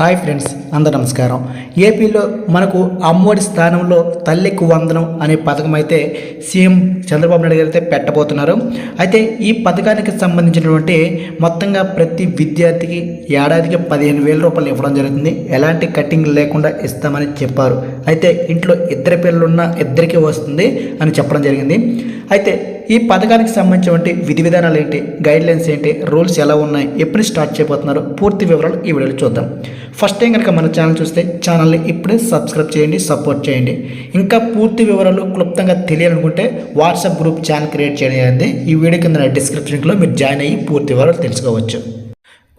Hi friends అందరు నమస్కారం. ఏపీలో మనకు అమ్మఒడి స్థానంలో తల్లికి వందనం అనే పథకం అయితే సీఎం చంద్రబాబు నాయుడు గారు అయితే పెట్టబోతున్నారు. అయితే ఈ పథకానికి సంబంధించినటువంటి మొత్తంగా ప్రతి విద్యార్థికి ఏడాదికి పదిహేను వేల రూపాయలు ఇవ్వడం జరుగుతుంది. ఎలాంటి కట్టింగ్ లేకుండా ఇస్తామని చెప్పారు. అయితే ఇంట్లో ఇద్దరు పిల్లలున్న ఇద్దరికీ వస్తుంది అని చెప్పడం జరిగింది. అయితే ఈ పథకానికి సంబంధించినటువంటి విధి విధానాలు ఏంటి? గైడ్లైన్స్ ఏంటి? రూల్స్ ఎలా ఉన్నాయి? ఎప్పుడు స్టార్ట్ చేయబోతున్నారు? పూర్తి వివరాలు ఈ వీడియోలో చూద్దాం. ఫస్ట్ టైం కనుక మన ఛానల్ చూస్తే ఛానల్ని ఇప్పుడే సబ్స్క్రైబ్ చేయండి సపోర్ట్ చేయండి. ఇంకా పూర్తి వివరాలు క్లుప్తంగా తెలియాలనుకుంటే వాట్సాప్ గ్రూప్ ఛానల్ క్రియేట్ చేయండి ఈ వీడియో కింద డిస్క్రిప్షన్లో మీరు జాయిన్ అయ్యి పూర్తి వివరాలు తెలుసుకోవచ్చు.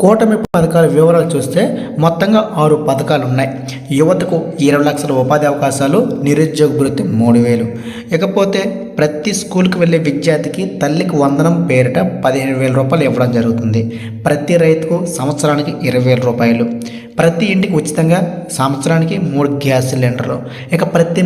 కూటమి పథకాల వివరాలు చూస్తే మొత్తంగా ఆరు పథకాలు ఉన్నాయి. యువతకు ఇరవై లక్షల ఉపాధి అవకాశాలు నిరుద్యోగ భృతి మూడు వేలు. ఇకపోతే ప్రతి స్కూల్కి వెళ్ళే విద్యార్థికి తల్లికి వందనం పేరిట పదిహేను వేల రూపాయలు ఇవ్వడం జరుగుతుంది. ప్రతి రైతుకు సంవత్సరానికి ఇరవై వేల రూపాయలు. ప్రతి ఇంటికి ఉచితంగా సంవత్సరానికి మూడు గ్యాస్ సిలిండర్లు. ఇక ప్రతి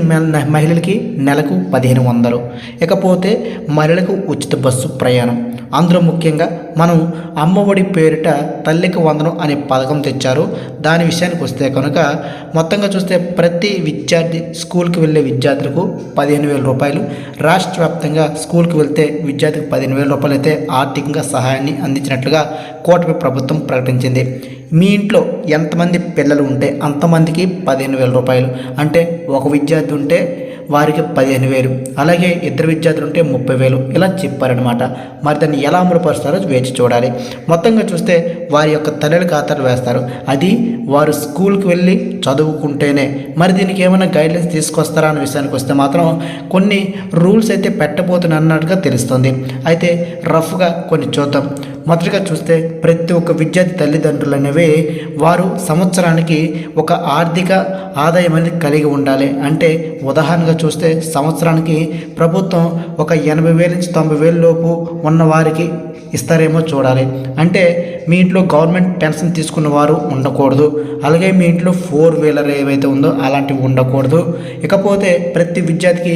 మహిళలకి నెలకు పదిహేను వందలు. ఇకపోతే మహిళలకు ఉచిత బస్సు ప్రయాణం. అందులో ముఖ్యంగా మనం అమ్మఒడి పేరిట తల్లికి వందనం అనే పథకం తెచ్చారు. దాని విషయానికి వస్తే కనుక మొత్తంగా చూస్తే ప్రతి విద్యార్థి స్కూల్కి వెళ్ళే విద్యార్థులకు పదిహేను వేల రూపాయలు రాష్ట్ర వ్యాప్తంగా స్కూల్కి వెళ్తే విద్యార్థికి పదిహేను వేల రూపాయలు అయితే ఆర్థికంగా సహాయాన్ని అందించినట్లుగా కూటమి ప్రభుత్వం ప్రకటించింది. మీ ఇంట్లో ఎంతమంది పిల్లలు ఉంటే అంతమందికి పదిహేను వేల రూపాయలు. అంటే ఒక విద్యార్థి ఉంటే వారికి పదిహేను వేలు అలాగే ఇద్దరు విద్యార్థులు ఉంటే ముప్పై వేలు ఇలా చెప్పారనమాట మరి దాన్ని ఎలా అమలుపరుస్తారో వేచి చూడాలి. మొత్తంగా చూస్తే వారి యొక్క తల్లుల ఖాతాలు వేస్తారు. అది వారు స్కూల్కి వెళ్ళి చదువుకుంటేనే. మరి దీనికి ఏమైనా గైడ్లైన్స్ తీసుకొస్తారా అనే విషయానికి వస్తే మాత్రం కొన్ని రూల్స్ అయితే పెట్టబోతున్నట్టుగా అన్నట్టుగా తెలుస్తుంది. అయితే రఫ్గా కొన్ని చూద్దాం. మొదటిగా చూస్తే ప్రతి ఒక్క విద్యార్థి తల్లిదండ్రులు అనేవి వారు సంవత్సరానికి ఒక ఆర్థిక ఆదాయం అనేది కలిగి ఉండాలి. అంటే ఉదాహరణగా చూస్తే సంవత్సరానికి ప్రభుత్వం ఒక ఎనభై వేల నుంచి తొంభై వేల లోపు ఉన్న వారికి ఇస్తారేమో చూడాలి. అంటే మీ ఇంట్లో గవర్నమెంట్ పెన్షన్ తీసుకున్న వారు ఉండకూడదు. అలాగే మీ ఇంట్లో ఫోర్ వీలర్ ఏవైతే ఉందో అలాంటివి ఉండకూడదు. ఇకపోతే ప్రతి విద్యార్థికి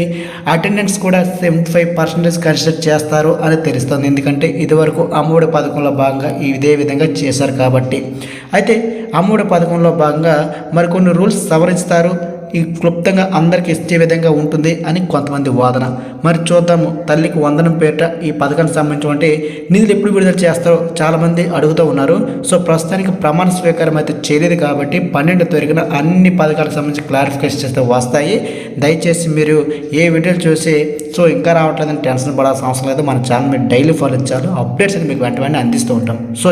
అటెండెన్స్ కూడా సెవెంటీ ఫైవ్ పర్సెంటేజ్ కన్సిడర్ చేస్తారు అని తెలుస్తుంది. ఎందుకంటే ఇదివరకు అమ్మఒడి పథకంలో భాగంగా ఇదే విధంగా చేశారు కాబట్టి. అయితే అమ్మఒడి పథకంలో భాగంగా మరికొన్ని రూల్స్ సవరిస్తారు ఈ క్లుప్తంగా అందరికి ఇచ్చే విధంగా ఉంటుంది అని కొంతమంది వాదన. మరి చూద్దాము తల్లికి వందనం పేట ఈ పథకానికి సంబంధించి నిధులు ఎప్పుడు విడుదల చేస్తారో చాలామంది అడుగుతూ ఉన్నారు. సో ప్రస్తుతానికి ప్రమాణ స్వీకారం అయితే చేయలేదు కాబట్టి పన్నెండు తొరిగిన అన్ని పథకాలకు సంబంధించి క్లారిఫికేషన్ చేస్తే వస్తాయి. దయచేసి మీరు ఏ వీడియోలు చూసి సో ఇంకా రావట్లేదని టెన్షన్ పడాల్సిన అవసరం లేదు. మన ఛానల్ మీరు డైలీ ఫాలో ఇచ్చారు అప్డేట్స్ మీకు వెంట వెంటనే అందిస్తూ ఉంటాం. సో